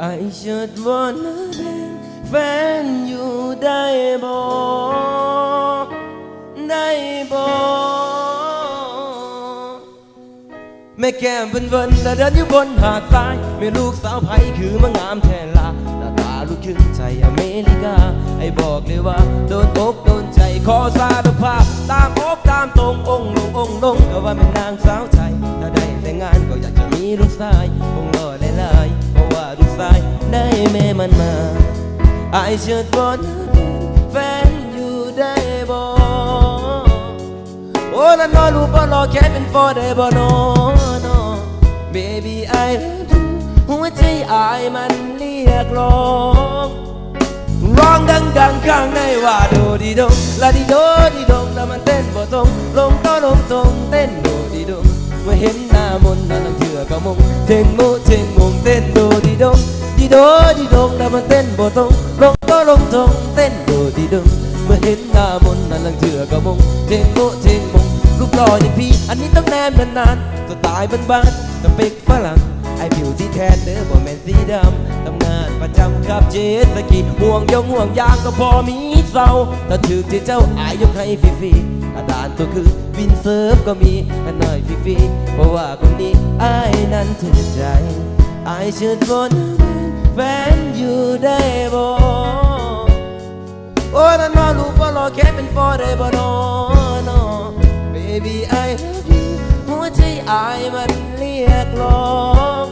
I should wanna เป็นแฟนอยู่ได้บ่ได้บ่แม่แก้มเวินเวินแต่เดินอยู่บนหาดทรายแม่ลูกสาวไผคือมางามแทนลาหน้าตาลูกครึ่งใจอเมริกา ไอ้บอกเลยว่า โดนอกโดนใจขอสารภาพ ตามอกตามตรงองค์ลงองค์ลงก็ว่าเป็นนางสาวไทยถ้าได้แต่งงานก็อยากจะมีลูกชายคงรอหลายๆ แม่มันมา I should wanna เป็นแฟนอยู่ได้บ่โอ้นั่นนอรูปรอแค่เป็น for ได้บ่นอ no baby I love you หัวใจอายมันเรียกร้องร้องดังๆข้างในว่าโดดีดงลาดีโดดีดงแล้วมันเต้นบ่ตรงลงก็ลงตรงเต้นโดดีดงเมื่อเห็นหน้ามนต์นั่นน้ำเถื่อก็มงเทงโมเทงม โดดีดงแล้วมันเต้นบ่ตรงลงก็ลงตรงเต้นโดดีดงเมื่อเห็นหน้ามนนั่นน้ำเถื่อก็มงเทงโมเทงมงรูปหล่ออย่างพี่ อันนี้ต้องแนมนานๆสไตล์บ้านๆสเปกฝรั่งไอผิวที่แทนเด้อบ่แม่นสีดำตำนานประจำครับเจสกีห่วงยงห่วงยางก็พอมีเศร้าถ้าถือที่เจ้าอายยกให้ฟรีๆอาดานตัวคือวินเซิร์ฟก็มีให้หน่อยฟรีๆเพราะว่าคนนี้อายนั้นถือใจอายเชิญบน แฟนอยู่ได้บ่โอ้นั่นมาลูกว่ารอแค่เป็น for ได้บ่นอ no baby I love you หัวใจอายมันเรียกร้อง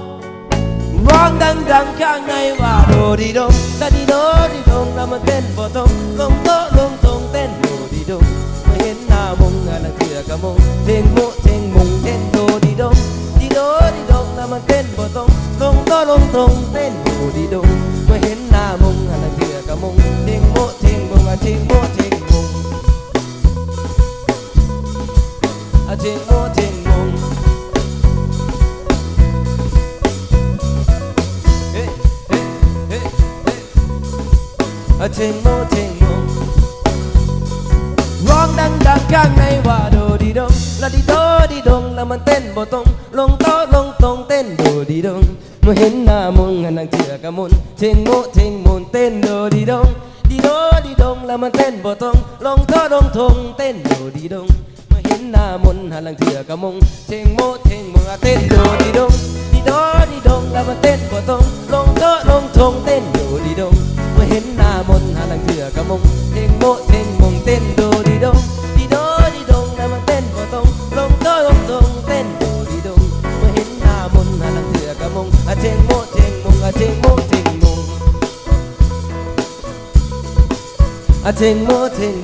ร้องดังๆข้างในว่าโดดีดงดาดีโดดีดงแล้วมันเต้นบ่ตรงลงโตลงตรงเต้นโดดีดงไม่เห็นหน้ามงอันเถื่อกะมงเทงโมเทงมง ต้นโดดีดงไม่เห็นหน้ามงอันนั้นเถื่อกะมงเทงโมเทงมงอะเทงโมเทงมงอะเทงโมเทง มงเฮ้เฮ้เฮ้เฮ้อะเทงโมเทงโมร้องดังๆข้างในว่าโดดีดงละดีโดดีดงแล้วมันเต้นบ่ตรงลงโต๊ะลงตรงเต้นโดดีดงเมื่อเห็นหน้ามงอันนังเถื่อกะมุนเทงโมเทงมนเต้นโดดีดงดีโดดีดงแล้วมันเต้นบ่ตรงลงโต๊ะลงทงเต้นโดดีดงเมื่อเห็นหน้ามนหันหลังเถื่อกะมงเทงโมเทงมงเต้นโดดีดงดีโดดีดงแล้วมันเต้นบ่ตรงลงโต๊ะลงทงเต้นโดดีดงเมื่อเห็นหน้ามนหันหลังเถื่อกะมงเทงโมเทง ทงมงอะเทงโมเทงมง a ting mo ting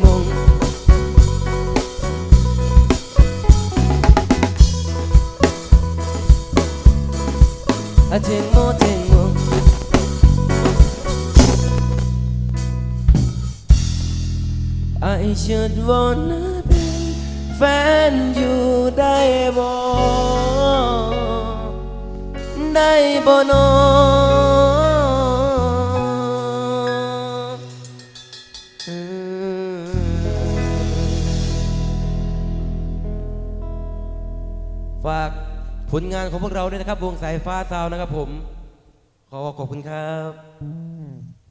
mo I should wanna เป็นแฟนอยู่ ได้บ่นอฝากผลงานของพวกเราด้วยนะครับ วงสายฟ้าซาวนะครับผม ขอขอบคุณครับ